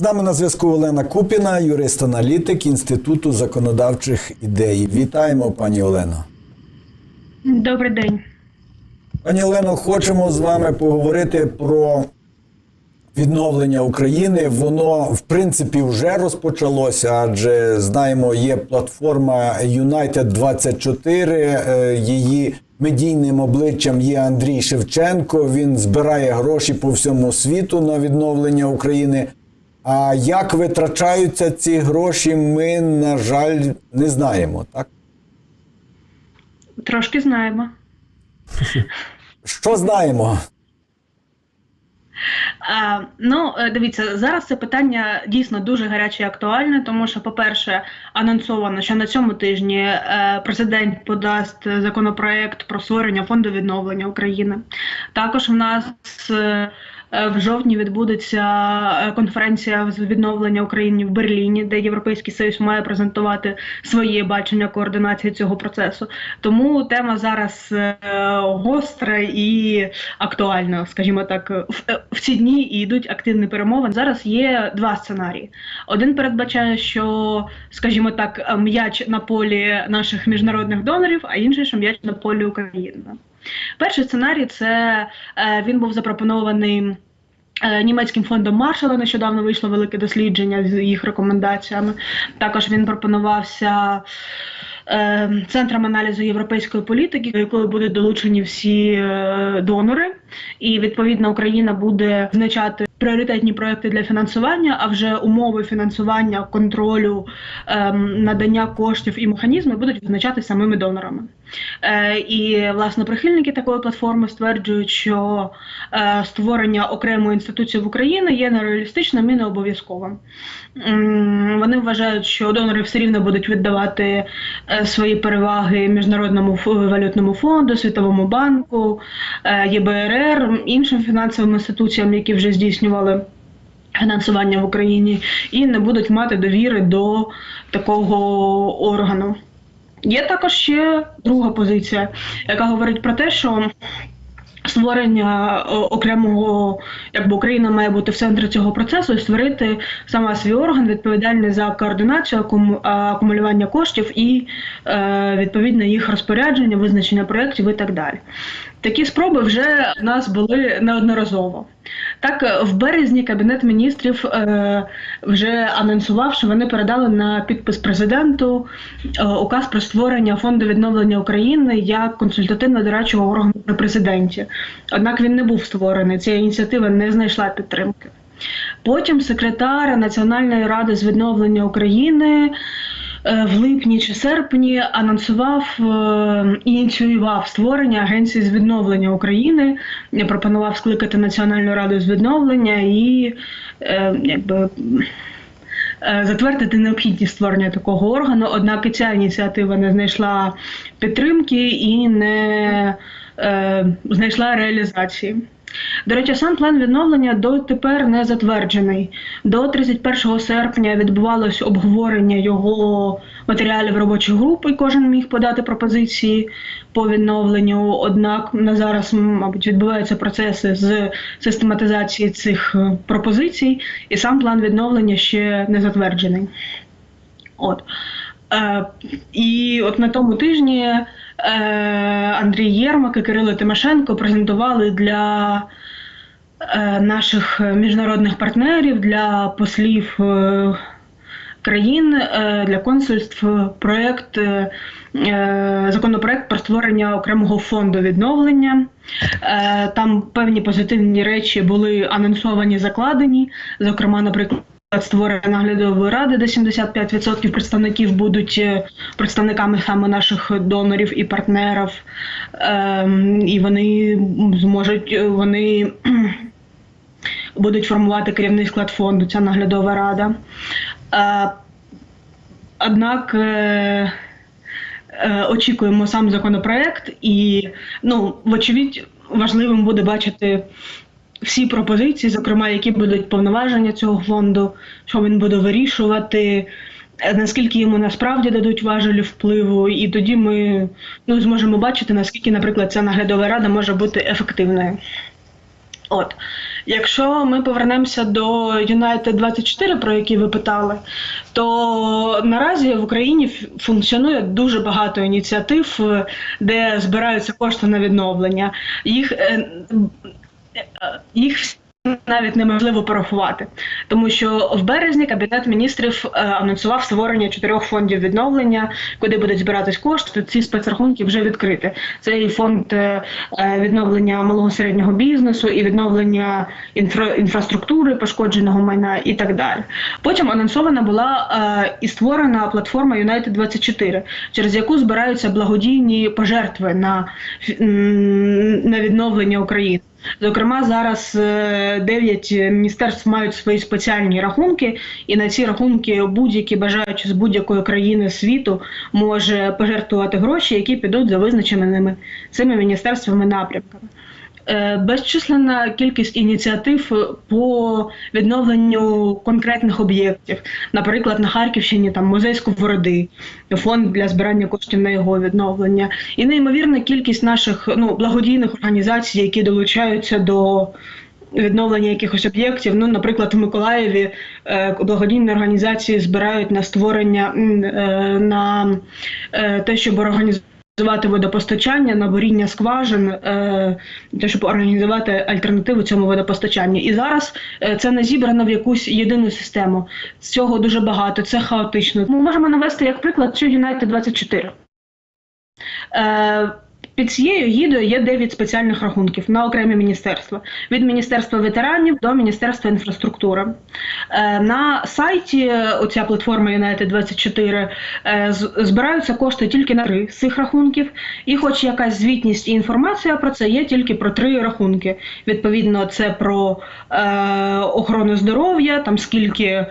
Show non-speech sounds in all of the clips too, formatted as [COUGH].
З нами на зв'язку Олена Купіна, юрист-аналітик Інституту законодавчих ідей. Вітаємо, пані Олено. Добрий день. Пані Олено, хочемо з вами поговорити про відновлення України. Воно, в принципі, вже розпочалося, адже знаємо, є платформа United 24 е, Її медійним обличчям є Андрій Шевченко. Він збирає гроші по всьому світу на відновлення України. А як витрачаються ці гроші, ми, на жаль, не знаємо, так? Трошки знаємо. Що знаємо? А, ну, е, дивіться, зараз це питання дійсно дуже гаряче і актуальне, тому що, по-перше, анонсовано, що на цьому тижні е, президент подасть законопроект про створення фонду відновлення України. Також в нас е, е, в жовтні відбудеться е, конференція з відновлення України в Берліні, де Європейський Союз має презентувати своє бачення координації цього процесу. Тому тема зараз е, гостра і актуальна, скажімо так, в, е, ці дні і йдуть активні перемовини. Зараз є два сценарії. Один передбачає, що, скажімо так, е, м'яч на полі наших міжнародних донорів, а інший, що м'яч на полі України. Перший сценарій це е, він був запропонований. е, Німецьким фондом Маршала нещодавно вийшло велике дослідження з їх рекомендаціями. Також він пропонувався е, центром аналізу європейської політики, до якої будуть долучені всі е, донори, і відповідно Україна буде визначати пріоритетні проекти для фінансування, а вже умови фінансування, контролю, ем, надання коштів і механізми будуть визначати самими донорами. Е, і власне прихильники такої платформи стверджують, що е, створення окремої інституції в Україні є нереалістичним і не обов'язковим. Вони вважають, що донори все рівно будуть віддавати е, свої переваги міжнародному валютному фонду, світовому банку, ЄБРР, іншим фінансовим інституціям, які вже здійснювали. Фінансування в Україні і не будуть мати довіри до такого органу. Є також ще друга позиція, яка говорить про те, що створення окремого, якби Україна має бути в центрі цього процесу і створити саме свій орган, відповідальний за координацію, акумулювання коштів і е, відповідно їх розпорядження, визначення проєктів і так далі. Такі спроби вже в нас були неодноразово. Так, е, в березні Кабінет міністрів е, вже анонсував, що вони передали на підпис президенту е, указ про створення фонду відновлення України як консультативно-дорадчого органу при президенті. Однак він не був створений. Ця ініціатива не знайшла підтримки. Потім секретар Національної ради з відновлення України в липні чи серпні анонсував е, і ініціював створення агенції з відновлення України. Пропонував скликати Національну раду з відновлення і е, якби. е, Затвердити необхідність створення такого органу, однак і ця ініціатива не знайшла підтримки і не е, знайшла реалізації. До речі, сам план відновлення дотепер не затверджений. До 31 серпня відбувалось обговорення його матеріалів робочих груп, і кожен міг подати пропозиції по відновленню. Однак на зараз, мабуть, відбуваються процеси з систематизації цих е, пропозицій, і сам план відновлення ще не затверджений. От. Е, і от на тому тижні е, Андрій Єрмак і Кирило Тимошенко презентували для е, наших міжнародних партнерів, для послів країн, для консульств проект, е, законопроект про створення окремого фонду відновлення. Там певні позитивні речі були анонсовані, закладені. Зокрема, наприклад. Створення наглядової ради, де 75% представників будуть е, представниками саме наших донорів і партнерів, ем, і вони зможуть е, вони [CLEARS THROAT] будуть формувати керівний склад фонду, ця наглядова рада. Е, Однак очікуємо сам законопроект, і ну, вочевидь, важливим буде бачити всі пропозиції, зокрема, які будуть повноваження цього фонду, що він буде вирішувати, е, наскільки йому насправді дадуть важелі впливу, і тоді ми ну, зможемо бачити, наскільки, наприклад, ця наглядова рада може бути ефективною. От, якщо ми повернемося до United 24, про який ви питали, то наразі в Україні функціонує дуже багато ініціатив, е, де збираються кошти на відновлення. Їх, е, їх навіть неможливо порахувати, тому що в березні кабінет міністрів е, анонсував створення чотирьох фондів відновлення, куди будуть збиратись кошти. Ці спецрахунки вже відкриті. Це і фонд е, е, відновлення малого середнього бізнесу, і відновлення інфра, інфраструктури, пошкодженого майна і так далі. Потім анонсована була е, і створена платформа United 24 через яку збираються благодійні пожертви на, на відновлення України. Зокрема, зараз е, дев'ять міністерств мають свої спеціальні рахунки, і на ці рахунки будь-які бажаючі з будь-якої країни світу може пожертвувати гроші, які підуть за визначеними цими міністерствами напрямками. Е, Безчисленна кількість ініціатив по відновленню конкретних об'єктів. Наприклад, на Харківщині там музей Сковороди, фонд для збирання коштів на його відновлення, і неймовірна кількість наших ну благодійних організацій, які долучаються до. Відновлення якихось об'єктів. Ну, наприклад, в Миколаєві е, благодійні організації збирають на створення е, на е, те, щоб організувати водопостачання, на буріння скважин, е, те, щоб організувати альтернативу цьому водопостачанню. І зараз е, це не зібрано в якусь єдину систему. Цього дуже багато, це хаотично. Ми можемо навести як приклад цю Юнайтед 24. Під цією гідою є 9 спеціальних рахунків на окремі міністерства від міністерства ветеранів до міністерства інфраструктури. Е, на сайті е, оця платформа United 24 е, збираються кошти тільки на три з цих рахунків, і, хоч якась звітність і інформація про це є тільки про три рахунки. Відповідно, це про охорону здоров'я, там скільки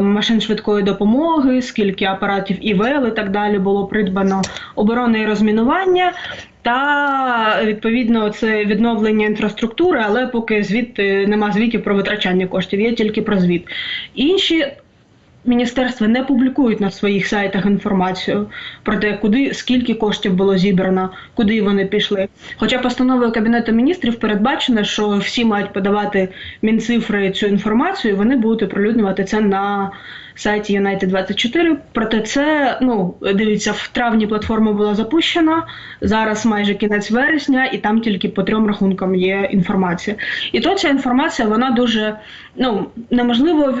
машин швидкої допомоги, скільки апаратів ІВЛ і так далі було придбано, оборони і розмінування. Та відповідно це відновлення інфраструктури, але поки звідти нема звітів про витрачання коштів, є тільки про звіт. Інші міністерства не публікують на своїх сайтах інформацію про те, куди скільки коштів було зібрано, куди вони пішли. Хоча постановою кабінету міністрів передбачено, що всі мають подавати мінцифри цю інформацію, і вони будуть оприлюднювати це на сайті United 24 Проте це ну дивіться, в травні платформа була запущена. Зараз майже кінець вересня, і там тільки по трьом рахункам є інформація. І то ця інформація вона дуже ну неможливо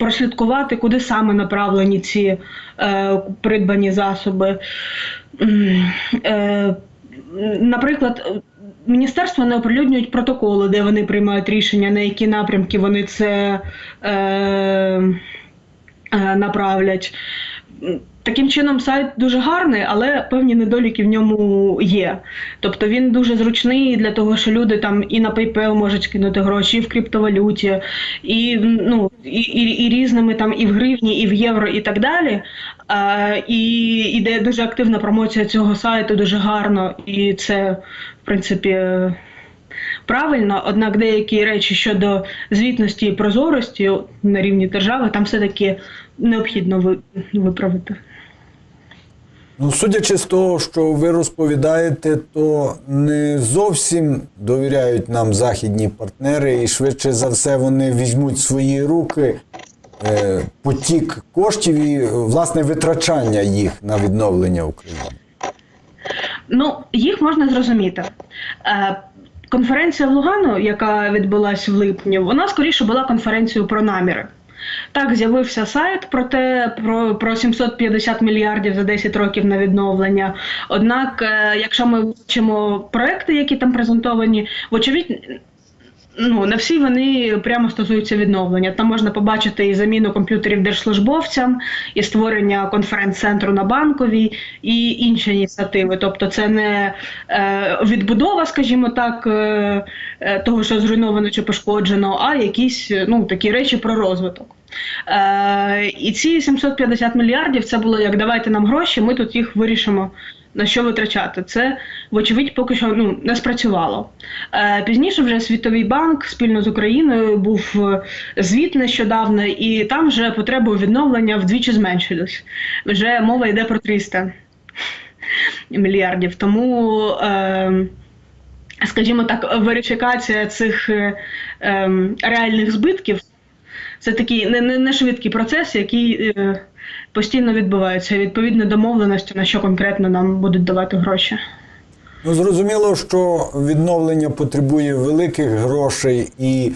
прослідкувати, куди саме направлені ці е, придбані засоби. Е, наприклад, міністерства не оприлюднюють протоколи, де вони приймають рішення, на які напрямки вони це е, е, направлять. Таким чином, сайт дуже гарний, але певні недоліки в ньому є. Тобто він дуже зручний для того, що люди там і на PayPal можуть скинути гроші, і в криптовалюті, і, ну, і, і, і різними там і в гривні, і в євро, і так далі. А, і іде дуже активна промоція цього сайту, дуже гарно, і це, в принципі. Правильно, однак деякі речі щодо звітності і прозорості на рівні держави там все-таки необхідно ви- виправити. Ну, судячи з того, що ви розповідаєте, то не зовсім довіряють нам західні партнери, і швидше за все вони візьмуть свої руки е, потік коштів і власне витрачання їх на відновлення України. Ну, їх можна зрозуміти. Е, конференція в Лугану, яка відбулася в липні, вона скоріше була конференцією про наміри. Так, з'явився сайт про те, про, про 750 мільярдів за 10 років на відновлення. Однак, е, якщо ми бачимо проекти, які там презентовані, вочевидь, ну не всі вони прямо стосуються відновлення. Там можна побачити і заміну комп'ютерів держслужбовцям, і створення конференц-центру на банковій, і інші ініціативи. Тобто, це не е, відбудова, скажімо так, е, е, того, що зруйновано чи пошкоджено, а якісь ну такі речі про розвиток. Е, і ці 750 мільярдів це було як давайте нам гроші, ми тут їх вирішимо. На що витрачати? Це, вочевидь, поки що ну, не спрацювало. Е, пізніше вже Світовий банк спільно з Україною був е, звіт нещодавно, і там вже потреба відновлення вдвічі зменшилась. Вже мова йде про 300 мільярдів. Тому е, скажімо так, верифікація цих е, ем, реальних збитків. Це такий не, не, не швидкий процес, який е, постійно відбувається, відповідно домовленості, на що конкретно нам будуть давати гроші. Ну, зрозуміло, що відновлення потребує великих грошей, і,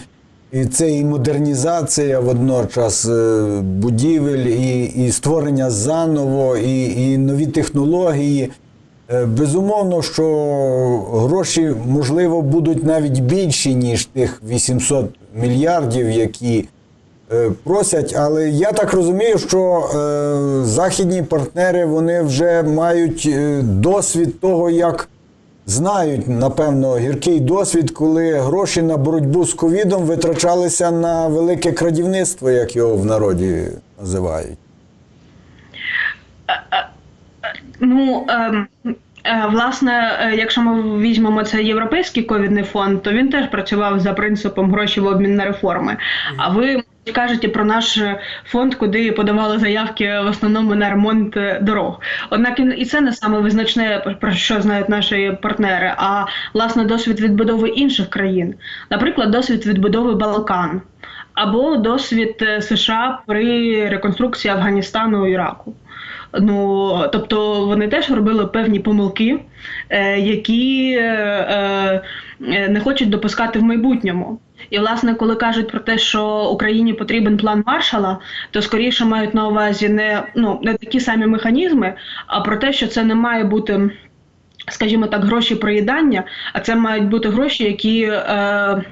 і це і модернізація водночас е, будівель, і, і створення заново, і, і нові технології. Е, Безумовно, що гроші, можливо, будуть навіть більші, ніж тих 800 мільярдів, які просять. Але я так розумію, що е, західні партнери вони вже мають е, досвід того, як знають, напевно, гіркий досвід, коли гроші на боротьбу з ковідом витрачалися на велике крадівництво, як його в народі називають. Ну ем, е, власне, е, якщо ми візьмемо цей європейський ковідний фонд, то він теж працював за принципом гроші в обмін на реформи. А ви кажете про наш фонд, куди подавали заявки в основному на ремонт дорог. Однак і- це не саме визначне про що знають наші партнери, а власне досвід відбудови інших країн, наприклад, досвід відбудови Балкан. Або досвід е, США при реконструкції Афганістану і Іраку. Ну тобто вони теж робили певні помилки, е, які е, не хочуть допускати в майбутньому. І власне, коли кажуть про те, що Україні потрібен план Маршала, то скоріше мають на увазі не ну не такі самі механізми, а про те, що це не має бути. Скажімо так, гроші проїдання, а це мають бути гроші, які е,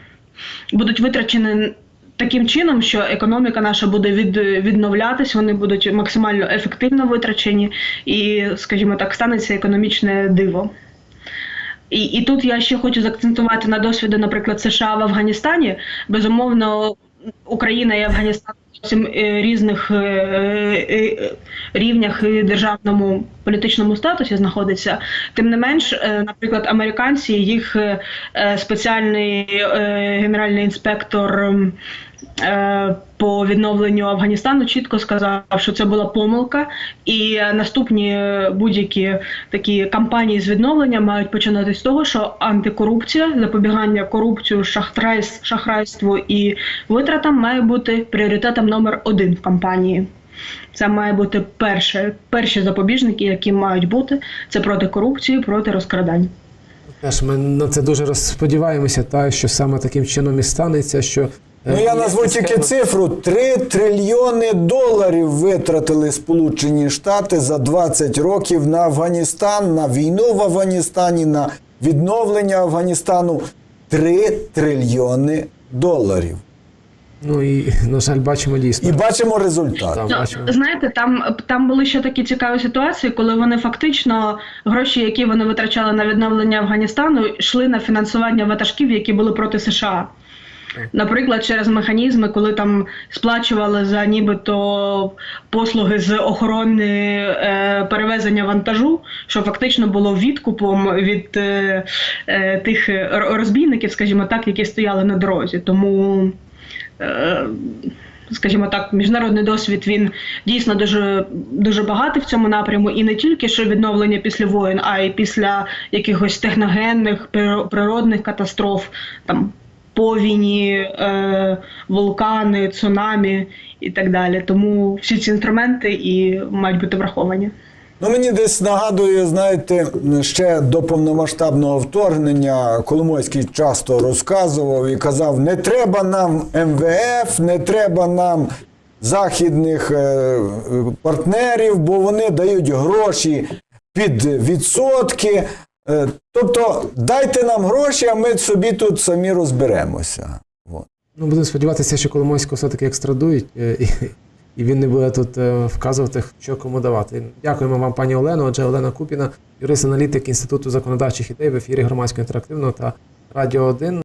будуть витрачені таким чином, що економіка наша буде від, відновлятись, вони будуть максимально ефективно витрачені, і, скажімо так, станеться економічне диво. І, і тут я ще хочу заакцентувати на досвіду, наприклад, США в Афганістані. Безумовно, Україна і Афганістан зовсім е, різних е, е, рівнях і державному політичному статусі знаходиться. Тим не менш, наприклад, американці, їх спеціальний генеральний інспектор. Е, По відновленню Афганістану чітко сказав, що це була помилка, і е, наступні е, будь-які такі кампанії з відновлення мають починати з того, що антикорупція, запобігання корупцію, шахрайс- шахрайству і витратам має бути пріоритетом номер один в кампанії. Це має бути перше, перші запобіжники, які мають бути це проти корупції, проти розкрадань. Теж ми на це дуже роз- сподіваємося, та що саме таким чином і станеться, що Ну я назву тільки цифру: 3 трильйони доларів витратили Сполучені Штати за 20 років на Афганістан, на війну в Афганістані, на відновлення Афганістану. 3 трильйони доларів. Ну і на жаль, бачимо дійсно. І бачимо результат. Там Ну, бачимо. знаєте, там, там були ще такі цікаві ситуації, коли вони фактично гроші, які вони витрачали на відновлення Афганістану, йшли на фінансування ватажків, які були проти США. Наприклад, через механізми, коли там сплачували за нібито послуги з охорони е, перевезення вантажу, що фактично було відкупом від е, е, тих розбійників, скажімо так, які стояли на дорозі. Тому е, скажімо так, міжнародний досвід він дійсно дуже дуже багатий в цьому напряму, і не тільки що відновлення після воєн, а й після якихось техногенних природних катастроф, там повіні, е, вулкани, цунамі і так далі. Тому всі ці інструменти і мають бути враховані. Ну, мені десь нагадує, знаєте, ще до повномасштабного вторгнення Коломойський часто розказував і казав: не треба нам МВФ, не треба нам західних е, партнерів, бо вони дають гроші під відсотки. Е, Тобто дайте нам гроші, а ми собі тут самі розберемося. От. Ну будемо сподіватися, що Коломойського все-таки екстрадують, е, і, і він не буде тут е, вказувати, що кому давати. Дякуємо вам, пані Олено. Отже, Олена Купіна, юрист-аналітик Інституту законодавчих ідей в ефірі громадського інтерактивного та Радіо 1.